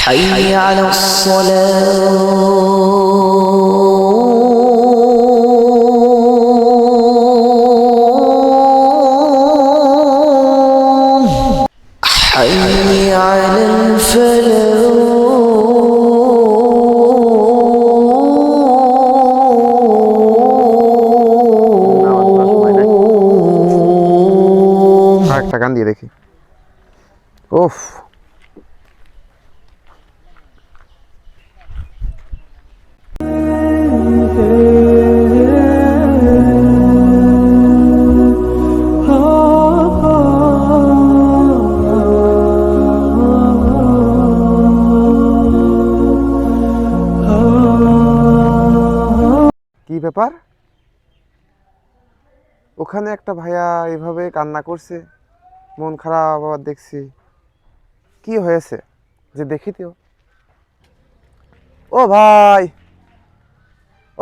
حي على الصلاة حي على الفلاح আর একটা গান দিয়ে দেখি ওফ কি ব্যাপার? ওখানে একটা ভাইয়া এভাবে কান্না করছে, মন খারাপ আবার দেখছি। কি হয়েছে? যে দেখি ও ভাই!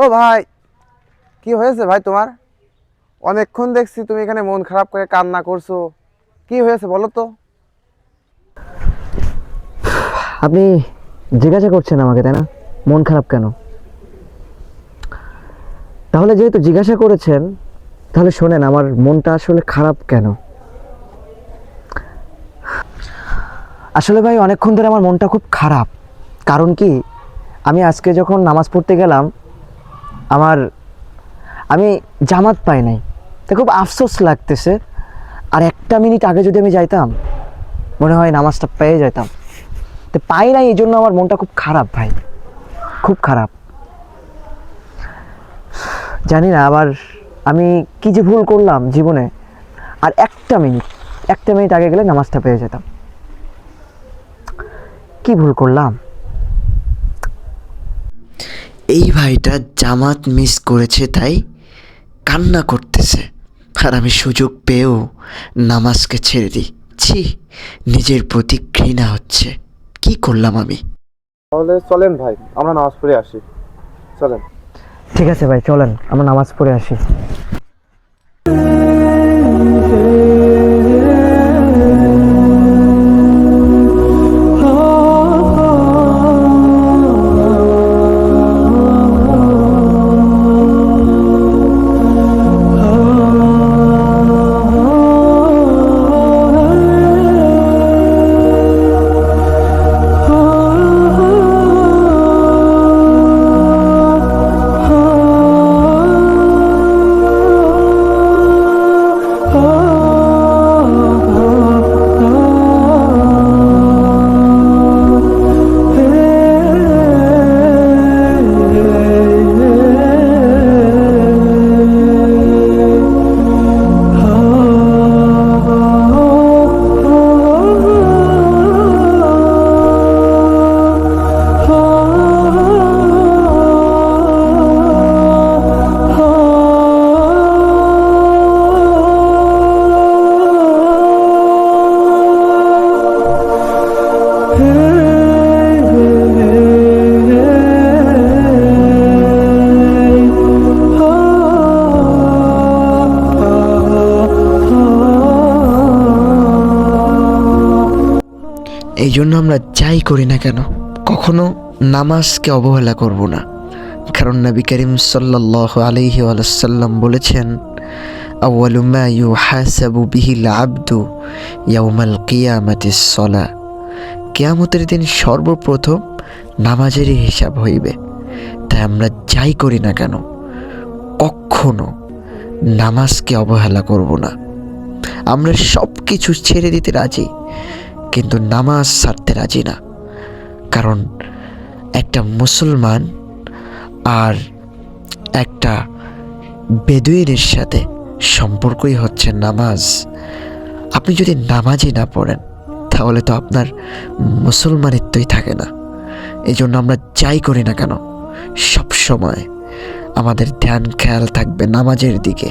ও ভাই, কি হয়েছে ভাই তোমার? অনেকক্ষণ দেখছি তুমি এখানে মন খারাপ করে কান্না করছ। কি হয়েছে বলো তো? আপনি জিজ্ঞাসা করছেন আমাকে, তাই না? মন খারাপ কেন? তাহলে যেহেতু জিজ্ঞাসা করেছেন, তাহলে শোনেন, আমার মনটা আসলে খারাপ কেন? আসলে ভাই, অনেকক্ষণ ধরে আমার মনটা খুব খারাপ। কারণ কি? আমি আজকে যখন নামাজ পড়তে গেলাম আমার, আমি জামাত পাই নাই। তা খুব আফসোস লাগতেছে। আর একটা মিনিট আগে যদি আমি যাইতাম, মনে হয় নামাজটা পেয়ে যেতাম তো পাই নাই, এই জন্য আমার মনটা খুব খারাপ ভাই। খুব খারাপ। জানি না, আবার আমি কি যে ভুল করলাম জীবনে। আর একটা মিনিট একটা মিনিট আগে গেলে নামাজটা পেয়ে যেতাম। কি ভুল করলাম? এই ভাইটা জামাত মিস করেছে তাই কান্না করতেছে। আর আমি সুযোগ পেয়েও নামাজকে ছেড়ে দিই। ছি নিজের প্রতি ঘৃণা হচ্ছে। কি করলাম আমি? তাহলে চলেন ভাই আমরা নামাজ পড়ে আসি। চলেন। ঠিক আছে ভাই চলেন আমরা নামাজ পড়ে আসি। এই জন্য আমরা যাই করি না কেন? কখনো নামাজকে অবহেলা করব না। কারণ নবী করিম সাল্লাহ আলহি আলাইসাল্লাম বলেছেন ইউহাসাবু বিহিল আবদু সলা। কিয়ামতের দিন সর্বপ্রথম নামাজেরই হিসাব হইবে। তাই আমরা যাই করি না কেন? কখনো নামাজকে অবহেলা করব না। আমরা সব কিছু ছেড়ে দিতে রাজি। কিন্তু নামাজ ছাড়তে রাজি না। কারণ একটা মুসলমান আর একটা বেদুইনের সাথে সম্পর্কই হচ্ছে নামাজ। আপনি যদি নামাজই না পড়েন, তাহলে তো আপনার মুসলমানিত্বই থাকে না। এই জন্য আমরা যাই করি না কেন সব সময় আমাদের ধ্যান, খেয়াল থাকবে নামাজের দিকে।